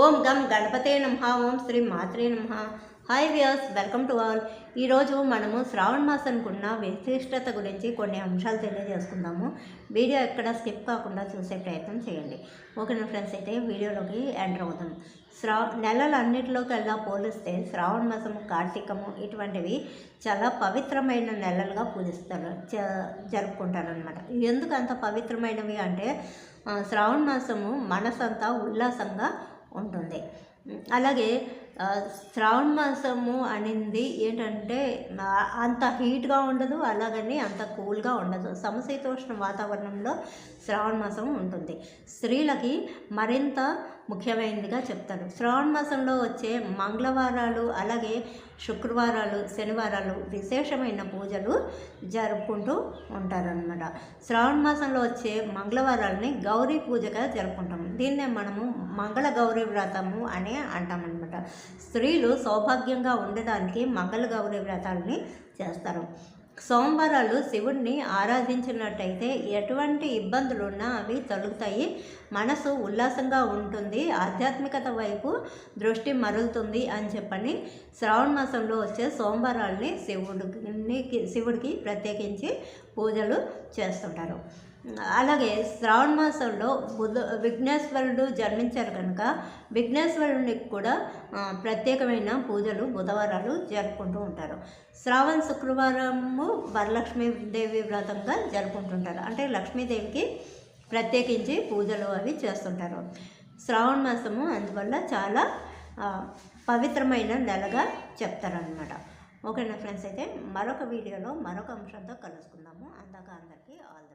ఓం గం గణపతే నమ ఓం శ్రీ మాత్రే నమ. Hi views welcome to all. ఈరోజు మనము శ్రావణ మాసానికి ఉన్న విశిష్టత గురించి కొన్ని అంశాలు తెలియజేసుకుందాము. వీడియో ఎక్కడ స్కిప్ కాకుండా చూసే ప్రయత్నం చేయండి. ఓకేనా ఫ్రెండ్స్? అయితే వీడియోలోకి ఎంటర్ అవుతాం శ్రా నెలలన్నిటిలోకెల్లా పోలిస్తే శ్రావణ మాసము కార్తీకము ఇటువంటివి చాలా పవిత్రమైన నెలలుగా పూజిస్తారు జ జరుపుకుంటారు అనమాట ఎందుకు అంత పవిత్రమైనవి అంటే శ్రావణ మాసము మనసంతా ఉల్లాసంగా ఉంటుంది. అలాగే శ్రావణ మాసము అనేది ఏంటంటే అంత హీట్గా ఉండదు అలాగని అంత కూల్గా ఉండదు. సమశీతోష్ణ వాతావరణంలో శ్రావణ మాసం ఉంటుంది. స్త్రీలకి మరింత ముఖ్యమైనదిగా చెప్తారు శ్రావణ మాసంలో వచ్చే మంగళవారాలు అలాగే శుక్రవారాలు శనివారాలు విశేషమైన పూజలు జరుపుకుంటూ ఉంటారనమాట శ్రావణ మాసంలో వచ్చే మంగళవారాలని గౌరీ పూజగా జరుపుకుంటాం. దీన్నే మనము మంగళ గౌరీ వ్రతము అని అంటామన్నమాట. స్త్రీలు సౌభాగ్యంగా ఉండడానికి మంగళ గౌరీ వ్రతాలని చేస్తారు. సోమవారాలు శివుడిని ఆరాధించినట్టయితే ఎటువంటి ఇబ్బందులు ఉన్నా అవి తొలుగుతాయి. మనసు ఉల్లాసంగా ఉంటుంది. ఆధ్యాత్మికత వైపు దృష్టి మరులుతుంది అని చెప్పని శ్రావణ మాసంలో వచ్చే సోమవారాల్ని శివుడికి శివుడికి ప్రత్యేకించి పూజలు చేస్తుంటారు. అలాగే శ్రావణ మాసంలో బుధ విఘ్నేశ్వరుడు జన్మించారు కనుక విఘ్నేశ్వరునికి కూడా ప్రత్యేకమైన పూజలు బుధవారాలు జరుపుకుంటూ ఉంటారు. శ్రావణ శుక్రవారము వరలక్ష్మీదేవి వ్రతంగా జరుపుకుంటుంటారు. అంటే లక్ష్మీదేవికి ప్రత్యేకించి పూజలు అవి చేస్తుంటారు. శ్రావణ మాసము అందువల్ల చాలా పవిత్రమైన నెలగా చెప్తారనమాట ఓకేనా ఫ్రెండ్స్? అయితే మరొక వీడియోలో మరొక అంశంతో కలుసుకుందాము. అందాక అందరికీ ఆల్